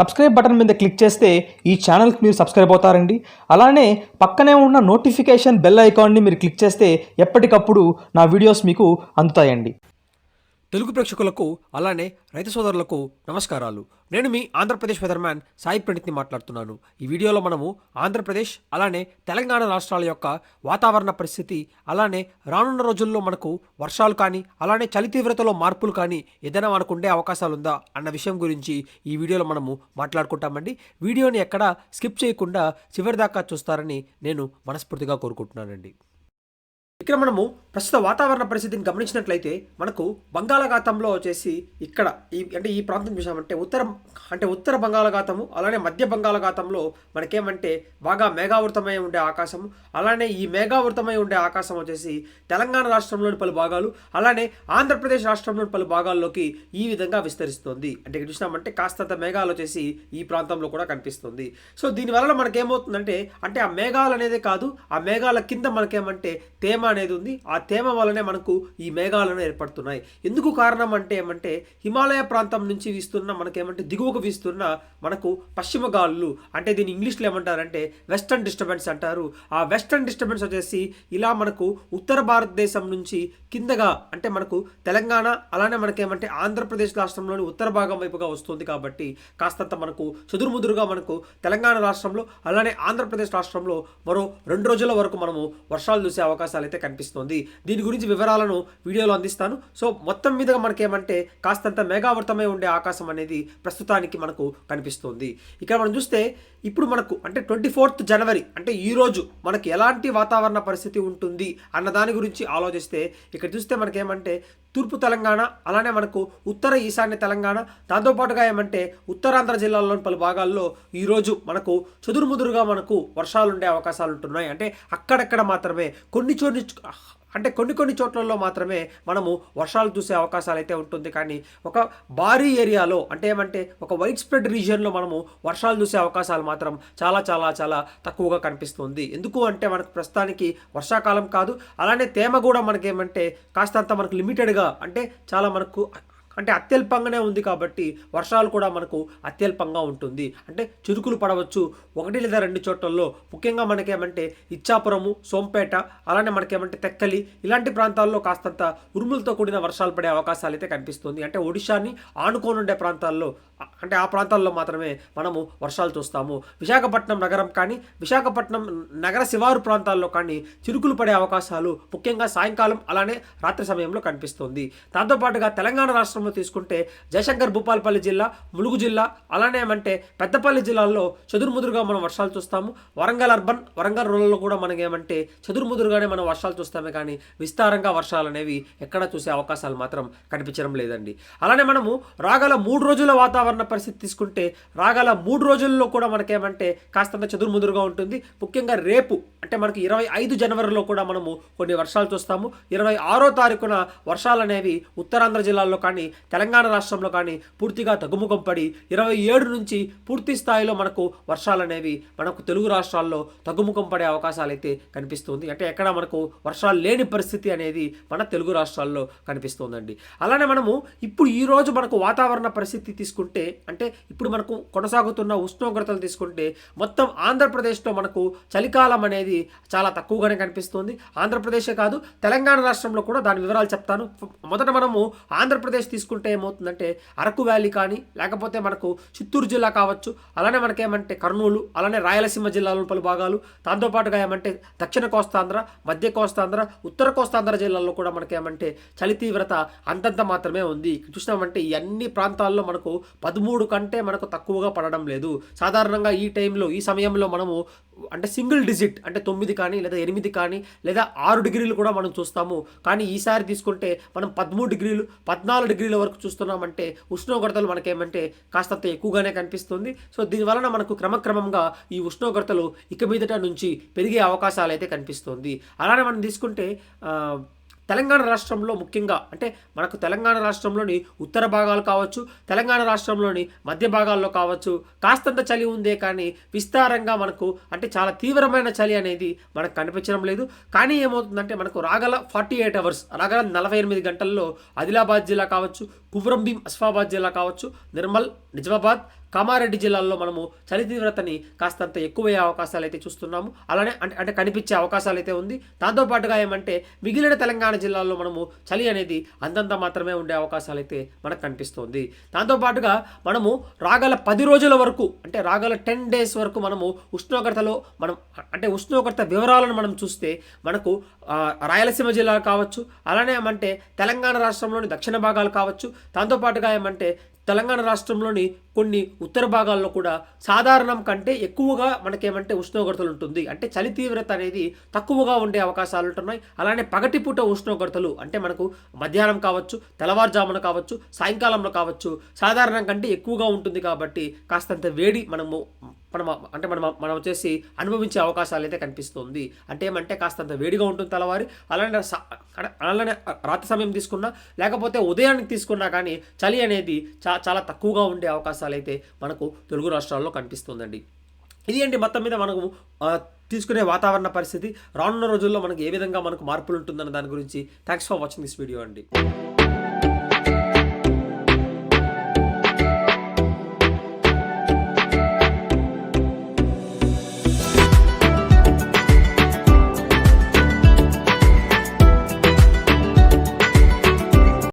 Subscribe button మీద click చేస్తే ఈ ఛానల్కి మీరు సబ్స్క్రైబ్ అవుతారండి. అలానే పక్కనే ఉన్న నోటిఫికేషన్ బెల్ ఐకాన్ని మీరు క్లిక్ చేస్తే ఎప్పటికప్పుడు నా వీడియోస్ మీకు అందుతాయండి. తెలుగు ప్రేక్షకులకు అలానే రైతు సోదరులకు నమస్కారాలు. నేను మీ ఆంధ్రప్రదేశ్ వెదర్మ్యాన్ సాయి పండిత్ని మాట్లాడుతున్నాను. ఈ వీడియోలో మనము ఆంధ్రప్రదేశ్ అలానే తెలంగాణ రాష్ట్రాల యొక్క వాతావరణ పరిస్థితి అలానే రానున్న రోజుల్లో మనకు వర్షాలు కానీ అలానే చలి తీవ్రతలో మార్పులు కానీ ఏదైనా మనకు ఉండే అవకాశాలు ఉందా అన్న విషయం గురించి ఈ వీడియోలో మనము మాట్లాడుకుంటామండి. వీడియోని ఎక్కడ స్కిప్ చేయకుండా చివరిదాకా చూస్తారని నేను మనస్ఫూర్తిగా కోరుకుంటున్నానండి. ఇక్కడ మనము ప్రస్తుత వాతావరణ పరిస్థితిని గమనించినట్లయితే మనకు బంగాళాఖాతంలో వచ్చేసి ఇక్కడ ఈ అంటే ఈ ప్రాంతం చూసామంటే ఉత్తర అంటే ఉత్తర బంగాళాఖాతము అలానే మధ్య బంగాళాఖాతంలో మనకేమంటే బాగా మేఘావృతమై ఉండే ఆకాశము అలానే ఈ మేఘావృతమై ఉండే ఆకాశం వచ్చేసి తెలంగాణ రాష్ట్రంలోని పలు భాగాలు అలానే ఆంధ్రప్రదేశ్ రాష్ట్రంలోని పలు భాగాల్లోకి ఈ విధంగా విస్తరిస్తుంది. అంటే ఇక్కడ చూసినామంటే కాస్తంత మేఘాలు వచ్చేసి ఈ ప్రాంతంలో కూడా కనిపిస్తుంది. సో దీనివల్ల మనకేమవుతుందంటే అంటే ఆ మేఘాలు అనేదే కాదు ఆ మేఘాల కింద మనకేమంటే తేమ అనేది ఉంది. ఆ తేమ వల్లనే మనకు ఈ మేఘాలను ఏర్పడుతున్నాయి. ఎందుకు కారణం అంటే ఏమంటే హిమాలయ ప్రాంతం నుంచి వీస్తున్న మనకేమంటే దిగువకు వీస్తున్న మనకు పశ్చిమ గాలులు అంటే దీని ఇంగ్లీష్లో ఏమంటారంటే వెస్టర్న్ డిస్టర్బెన్స్ అంటారు. ఆ వెస్టర్న్ డిస్టర్బెన్స్ వచ్చేసి ఇలా మనకు ఉత్తర భారతదేశం నుంచి కిందగా అంటే మనకు తెలంగాణ అలానే మనకేమంటే ఆంధ్రప్రదేశ్ రాష్ట్రంలోని ఉత్తర భాగం వైపుగా వస్తుంది కాబట్టి కాస్తంత మనకు చెదురుముదురుగా మనకు తెలంగాణ రాష్ట్రంలో అలానే ఆంధ్రప్రదేశ్ రాష్ట్రంలో మరో రెండు రోజుల వరకు మనము వర్షాలు చూసే అవకాశాలు అయితే కనిపిస్తుంది. దీని గురించి వివరాలను వీడియోలో అందిస్తాను. సో మొత్తం మీదుగా మనకేమంటే కాస్తంత మేఘావృతమై ఉండే ఆకాశం అనేది ప్రస్తుతానికి మనకు కనిపిస్తుంది. ఇక్కడ మనం చూస్తే ఇప్పుడు మనకు అంటే ట్వంటీ ఫోర్త్ జనవరి అంటే ఈ రోజు మనకి ఎలాంటి వాతావరణ పరిస్థితి ఉంటుంది అన్న దాని గురించి ఆలోచిస్తే ఇక్కడ చూస్తే మనకేమంటే తూర్పు తెలంగాణ అలానే మనకు ఉత్తర ఈశాన్య తెలంగాణ. దాంతోపాటుగా ఏమంటే ఉత్తరాంధ్ర జిల్లాల్లోని పలు భాగాల్లో ఈరోజు మనకు చదురుముదురుగా మనకు వర్షాలు ఉండే అవకాశాలు ఉంటున్నాయి అంటే అక్కడక్కడ మాత్రమే కొన్ని చోటు అంటే కొన్ని కొన్ని చోట్లలో మాత్రమే మనము వర్షాలు చూసే అవకాశాలు అయితే ఉంటుంది. కానీ ఒక భారీ ఏరియాలో అంటే ఏమంటే ఒక వైడ్ స్ప్రెడ్ రీజియన్లో మనము వర్షాలు చూసే అవకాశాలు మాత్రం చాలా చాలా చాలా తక్కువగా కనిపిస్తుంది. ఎందుకు అంటే మనకు ప్రస్తుతానికి వర్షాకాలం కాదు. అలానే తేమ కూడా మనకేమంటే కాస్తంత మనకు లిమిటెడ్గా అంటే చాలా మనకు అంటే అత్యల్పంగానే ఉంది కాబట్టి వర్షాలు కూడా మనకు అత్యల్పంగా ఉంటుంది. అంటే చిరుకులు పడవచ్చు. ఒకటి లేదా రెండు చోట్లలో ముఖ్యంగా మనకేమంటే ఇచ్చాపురము సోంపేట అలానే మనకేమంటే తెక్కలి ఇలాంటి ప్రాంతాల్లో కాస్తంత ఉరుములతో కూడిన వర్షాలు పడే అవకాశాలు అయితే కనిపిస్తుంది. అంటే ఒడిశాని ఆనుకోనుండే ఉండే ప్రాంతాల్లో అంటే ఆ ప్రాంతాల్లో మాత్రమే మనము వర్షాలు చూస్తాము. విశాఖపట్నం నగరం కానీ విశాఖపట్నం నగర శివారు ప్రాంతాల్లో కానీ చిరుకులు పడే అవకాశాలు ముఖ్యంగా సాయంకాలం అలానే రాత్రి సమయంలో కనిపిస్తుంది. దాంతోపాటుగా తెలంగాణ రాష్ట్రంలో తీసుకుంటే జయశంకర్ భూపాలపల్లి జిల్లా ములుగు జిల్లా అలానే ఏమంటే పెద్దపల్లి జిల్లాల్లో చెదురుముదురుగా మనం వర్షాలు చూస్తాము. వరంగల్ అర్బన్ వరంగల్ రూరల్లో కూడా మనకి ఏమంటే చెదురుముదురుగానే మనం వర్షాలు చూస్తామే కానీ విస్తారంగా వర్షాలు అనేవి ఎక్కడ చూసే అవకాశాలు మాత్రం కనిపించడం లేదండి. అలానే మనము రాగల మూడు రోజుల వాతావరణ పరిస్థితి తీసుకుంటే రాగల మూడు రోజుల్లో కూడా మనకేమంటే కాస్తంత చెదురుముదురుగా ఉంటుంది. ముఖ్యంగా రేపు అంటే మనకి ఇరవై ఐదు జనవరిలో కూడా మనము కొన్ని వర్షాలు చూస్తాము. ఇరవై ఆరో తారీఖున వర్షాలు అనేవి ఉత్తరాంధ్ర జిల్లాల్లో కానీ తెలంగాణ రాష్ట్రంలో కానీ పూర్తిగా తగ్గుముఖం పడి ఇరవై ఏడు నుంచి పూర్తి స్థాయిలో మనకు వర్షాలు అనేవి మనకు తెలుగు రాష్ట్రాల్లో తగ్గుముఖం పడే అవకాశాలు అయితే కనిపిస్తుంది. అంటే ఎక్కడ మనకు వర్షాలు లేని పరిస్థితి అనేది మన తెలుగు రాష్ట్రాల్లో కనిపిస్తుందండి. అలానే మనము ఇప్పుడు ఈ రోజు మనకు వాతావరణ పరిస్థితి తీసుకుంటే అంటే ఇప్పుడు మనకు కొనసాగుతున్న ఉష్ణోగ్రతలు తీసుకుంటే మొత్తం ఆంధ్రప్రదేశ్లో మనకు చలికాలం అనేది చాలా తక్కువగానే కనిపిస్తుంది. ఆంధ్రప్రదేశే కాదు తెలంగాణ రాష్ట్రంలో కూడా దాని వివరాలు చెప్తాను. మొదట మనము ఆంధ్రప్రదేశ్ తీసుకుంటే ఏమవుతుందంటే అరకు వ్యాలీ కానీ లేకపోతే మనకు చిత్తూరు జిల్లా కావచ్చు అలానే మనకేమంటే కర్నూలు అలానే రాయలసీమ జిల్లాలో పలు భాగాలు. దాంతోపాటుగా ఏమంటే దక్షిణ కోస్తాంధ్ర మధ్య కోస్తాంధ్ర ఉత్తర కోస్తాంధ్ర జిల్లాల్లో కూడా మనకేమంటే చలి తీవ్రత అంతంత మాత్రమే ఉంది. చూసినామంటే ఈ అన్ని ప్రాంతాల్లో మనకు పదమూడు కంటే మనకు తక్కువగా పడడం లేదు. సాధారణంగా ఈ టైంలో ఈ సమయంలో మనము అంటే సింగిల్ డిజిట్ అంటే తొమ్మిది కానీ లేదా ఎనిమిది కానీ లేదా ఆరు డిగ్రీలు కూడా మనం చూస్తాము. కానీ ఈసారి తీసుకుంటే మనం పదమూడు డిగ్రీలు పద్నాలుగు డిగ్రీల వరకు చూస్తున్నామంటే ఉష్ణోగ్రతలు మనకేమంటే కాస్తంత ఎక్కువగానే కనిపిస్తుంది. సో దీనివలన మనకు క్రమక్రమంగా ఈ ఉష్ణోగ్రతలు ఇక మీదట నుంచి పెరిగే అవకాశాలు అయితే కనిపిస్తుంది. అలానే మనం తీసుకుంటే తెలంగాణ రాష్ట్రంలో ముఖ్యంగా అంటే మనకు తెలంగాణ రాష్ట్రంలోని ఉత్తర భాగాలు కావచ్చు తెలంగాణ రాష్ట్రంలోని మధ్య భాగాల్లో కావచ్చు కాస్తంత చలి ఉందే కానీ విస్తారంగా మనకు అంటే చాలా తీవ్రమైన చలి అనేది మనకు కనిపించడం లేదు. కానీ ఏమవుతుందంటే మనకు రాగల ఫార్టీ ఎయిట్ అవర్స్ రాగల నలభై ఎనిమిది గంటల్లో ఆదిలాబాద్ జిల్లా కావచ్చు కుపురంభీం అస్ఫాబాద్ జిల్లా కావచ్చు నిర్మల్ నిజామాబాద్ కామారెడ్డి జిల్లాల్లో మనము చలి తీవ్రతని కాస్తంత ఎక్కువయ్యే అవకాశాలు అయితే చూస్తున్నాము. అలానే అంటే అంటే కనిపించే అవకాశాలు అయితే ఉంది దాంతోపాటుగా ఏమంటే మిగిలిన తెలంగాణ జిల్లాల్లో మనము చలి అనేది అంతంత మాత్రమే ఉండే అవకాశాలు అయితే మనకు కనిపిస్తుంది. దాంతోపాటుగా మనము రాగల పది రోజుల వరకు అంటే రాగల టెన్ డేస్ వరకు మనము ఉష్ణోగ్రతలో మనం అంటే ఉష్ణోగ్రత వివరాలను మనం చూస్తే మనకు రాయలసీమ జిల్లా కావచ్చు. అలానే ఏమంటే తెలంగాణ రాష్ట్రంలోని దక్షిణ భాగాలు కావచ్చు. దాంతోపాటుగా ఏమంటే తెలంగాణ రాష్ట్రంలోని కొన్ని ఉత్తర భాగాల్లో కూడా సాధారణం కంటే ఎక్కువగా మనకేమంటే ఉష్ణోగ్రతలు ఉంటుంది. అంటే చలి తీవ్రత అనేది తక్కువగా ఉండే అవకాశాలు ఉంటున్నాయి. అలానే పగటిపూట ఉష్ణోగ్రతలు అంటే మనకు మధ్యాహ్నం కావచ్చు తెల్లవారుజామున కావచ్చు సాయంకాలంలో కావచ్చు సాధారణం కంటే ఎక్కువగా ఉంటుంది కాబట్టి కాస్తంత వేడి మనము మనం అంటే మనం మనం వచ్చేసి అనుభవించే అవకాశాలు అయితే కనిపిస్తుంది. అంటే ఏమంటే కాస్తంత వేడిగా ఉంటుంది తలవారి అలానే అలానే రాత్రి సమయం తీసుకున్నా లేకపోతే ఉదయానికి తీసుకున్నా కానీ చలి అనేది చా చాలా తక్కువగా ఉండే అవకాశాలు అయితే మనకు తెలుగు రాష్ట్రాల్లో కనిపిస్తుందండి. ఇది అండి మొత్తం మీద మనకు తీసుకునే వాతావరణ పరిస్థితి రానున్న రోజుల్లో మనకు ఏ విధంగా మనకు మార్పులు ఉంటుందన్న దాని గురించి. Thanks for watching this video అండి.